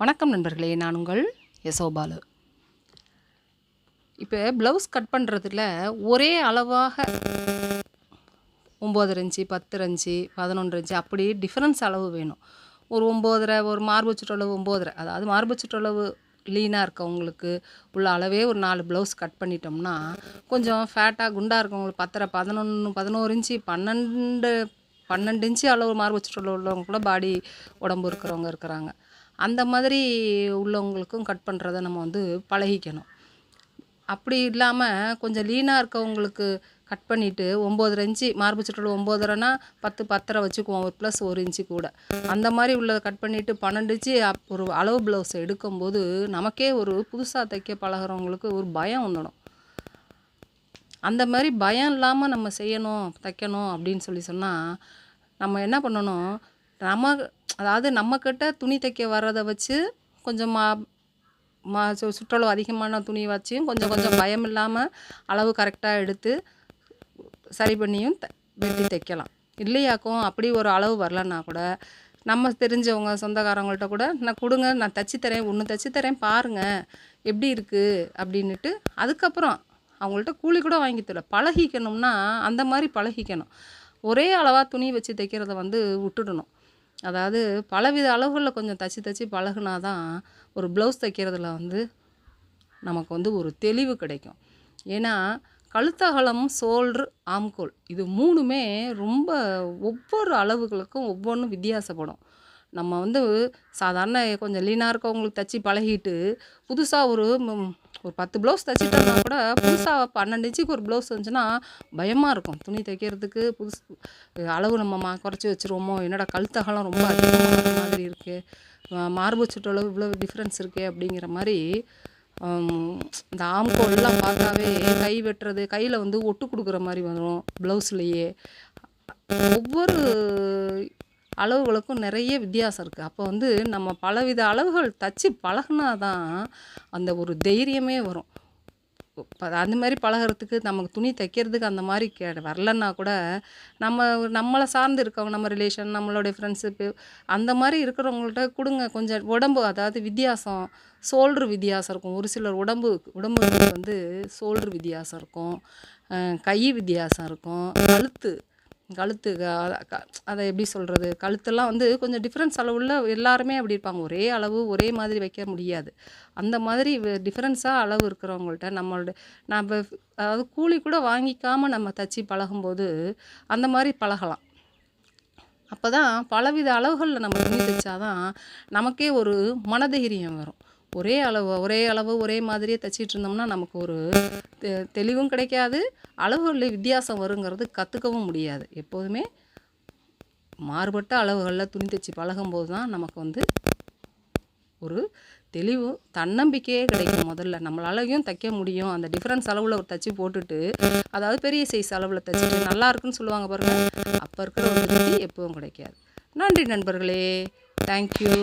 வணக்கம் நண்பர்களே நான் உங்கள் யசோபாலு இப்போ ப்ளவுஸ் கட் பண்ணுறதுல ஒரே அளவாக ஒம்பது இன்ச்சு பத்து இன்ச்சு பதினொன்று இன்ச்சு அப்படி டிஃப்ரென்ஸ் அளவு வேணும். ஒரு ஒம்போதரை ஒரு மார்பு சுற்றளவு ஒம்போதரை. அதாவது மார்பு சுற்றளவு லீனாக இருக்கவங்களுக்கு உள்ள அளவே ஒரு நாலு ப்ளவுஸ் கட் பண்ணிட்டோம்னா கொஞ்சம் ஃபேட்டாக குண்டாக இருக்கவங்களுக்கு பத்தரை பதினொன்று பதினோரு இன்ச்சு பன்னெண்டு பன்னெண்டு இன்ச்சு அளவு மார்பு சுற்றளவு உள்ளவங்க கூட பாடி உடம்பு இருக்கிறவங்க இருக்கிறாங்க. அந்த மாதிரி உள்ளவங்களுக்கும் கட் பண்ணுறத நம்ம வந்து பழகிக்கணும். அப்படி இல்லாமல் கொஞ்சம் லீனாக இருக்கவங்களுக்கு கட் பண்ணிவிட்டு ஒம்போதரை இன்ச்சு மார்பு சுற்றல் ஒம்போதரைனா பத்து பத்தரை வச்சுக்குவோம் ஒரு ப்ளஸ் ஒரு இன்ச்சு கூட. அந்த மாதிரி உள்ளதை கட் பண்ணிவிட்டு பன்னெண்டு இன்ச்சு அப் ஒரு அளவு ப்ளவுஸ் எடுக்கும்போது நமக்கே ஒரு புதுசாக தைக்க பழகுறவங்களுக்கு ஒரு பயம் வந்துடும். அந்த மாதிரி பயம் இல்லாமல் நம்ம செய்யணும் தைக்கணும் அப்படின்னு சொல்லி சொன்னால் நம்ம என்ன பண்ணணும்? நம்ம அதாவது நம்மக்கிட்ட துணி தைக்க வர்றதை வச்சு கொஞ்சம் மா சு சுற்றளவு அதிகமான துணி வச்சியும் கொஞ்சம் கொஞ்சம் பயம் இல்லாமல் அளவு கரெக்டாக எடுத்து சரி பண்ணியும் த வெட்டி தைக்கலாம். இல்லையாக்கும் அப்படி ஒரு அளவு வரலன்னா கூட நம்ம தெரிஞ்சவங்க சொந்தக்காரங்கள்ட்ட கூட நான் கொடுங்க நான் தச்சு தரேன் ஒன்று தச்சு தரேன் பாருங்கள் எப்படி இருக்குது அப்படின்னுட்டு அதுக்கப்புறம் அவங்கள்ட்ட கூலி கூட வாங்கி தரல. பழகிக்கணும்னா அந்த மாதிரி பழகிக்கணும். ஒரே அளவாக துணி வச்சு தைக்கிறத வந்து விட்டுடணும். அதாவது பலவித அளவுகளில் கொஞ்சம் தச்சு தச்சு பழகுனா தான் ஒரு ப்ளவுஸ் தைக்கிறதுல வந்து நமக்கு வந்து ஒரு தெளிவு கிடைக்கும். ஏன்னா கழுத்தகலம் சோல்ரு ஆம்கோல் இது மூணுமே ரொம்ப ஒவ்வொரு அளவுகளுக்கும் ஒவ்வொன்றும் வித்தியாசப்படும். நம்ம வந்து சாதாரண கொஞ்சம் லீனாக இருக்கவங்களுக்கு தச்சு பழகிட்டு புதுசாக ஒரு ஒரு பத்து ப்ளவுஸ் தைச்சிட்டோம்னா கூட புதுசாக பன்னெண்டு இன்ச்சுக்கு ஒரு ப்ளவுஸ் வந்துச்சுன்னா பயமாக இருக்கும். துணி தைக்கிறதுக்கு புதுசு அளவு நம்ம மா குறைச்சி வச்சுருவோமோ? என்னடா கழுத்தகலம் ரொம்ப அதிகமான மாதிரி இருக்குது மார்பு சுற்றளவு இவ்வளோ டிஃப்ரென்ஸ் இருக்கே அப்படிங்கிற மாதிரி இந்த ஆம்கோல்லாம் பார்த்தாவே கை வெட்டுறது கையில் வந்து ஒட்டு கொடுக்குற மாதிரி வரும் ப்ளவுஸ்லேயே ஒவ்வொரு அளவுகளுக்கும் நிறைய வித்தியாசம் இருக்குது அப்போ வந்து நம்ம பலவித அளவுகள் தச்சு பழகுனா தான் அந்த ஒரு தைரியமே வரும். இப்போ அந்த மாதிரி பழகுறதுக்கு நமக்கு துணி தைக்கிறதுக்கு அந்த மாதிரி கே வரலன்னா கூட நம்ம நம்மளை சார்ந்து இருக்கவங்க நம்ம ரிலேஷன் நம்மளுடைய ஃப்ரெண்ட்ஸுக்கு அந்த மாதிரி இருக்கிறவங்கள்ட்ட கொடுங்க. கொஞ்சம் உடம்பு அதாவது வித்தியாசம் சோல்ட்ரு வித்தியாசம் இருக்கும். ஒரு சிலர் உடம்பு உடம்பு வந்து சோல்ட்ரு வித்தியாசம் இருக்கும். கை வித்தியாசம் இருக்கும். கழுத்து கழுத்து க- அதை எப்படி சொல்கிறது கழுத்தெல்லாம் வந்து கொஞ்சம் டிஃப்ரென்ஸ் அளவுள்ள எல்லாருமே அப்படி இருப்பாங்க. ஒரே அளவு ஒரே மாதிரி வைக்க முடியாது. அந்த மாதிரி டிஃப்ரென்ஸாக அளவு இருக்கிறவங்கள்ட்ட நம்மளோட நம்ம அதாவது கூலி கூட வாங்கிக்காமல் நம்ம தச்சு பழகும்போது அந்த மாதிரி பழகலாம். அப்போ தான் பலவித அளவுகளில் நம்ம துணி தைச்சாதான் நமக்கே ஒரு மனதைரியம் வரும். ஒரே அளவு ஒரே அளவு ஒரே மாதிரியே தைச்சிட்டு இருந்தோம்னா நமக்கு ஒரு தெ- தெளிவும் கிடைக்காது அளவுகளில் வித்தியாசம் வருங்கிறது கற்றுக்கவும் முடியாது. எப்போதுமே மாறுபட்ட அளவுகளில் துணி தைச்சி பழகும்போது தான் நமக்கு வந்து ஒரு தெளிவு தன்னம்பிக்கையே கிடைக்கும் முதல்ல. நம்மளாலையும் தைக்க முடியும். அந்த டிஃப்ரென்ஸ் அளவில் ஒரு தச்சு போட்டுட்டு அதாவது பெரிய சைஸ் அளவில் தைச்சிட்டு நல்லா இருக்குன்னு சொல்லுவாங்க பாருங்கள் அப்போ இருக்கிற ஒரு திருப்தி எப்பவும் கிடைக்காது. நன்றி நண்பர்களே. தேங்க்யூ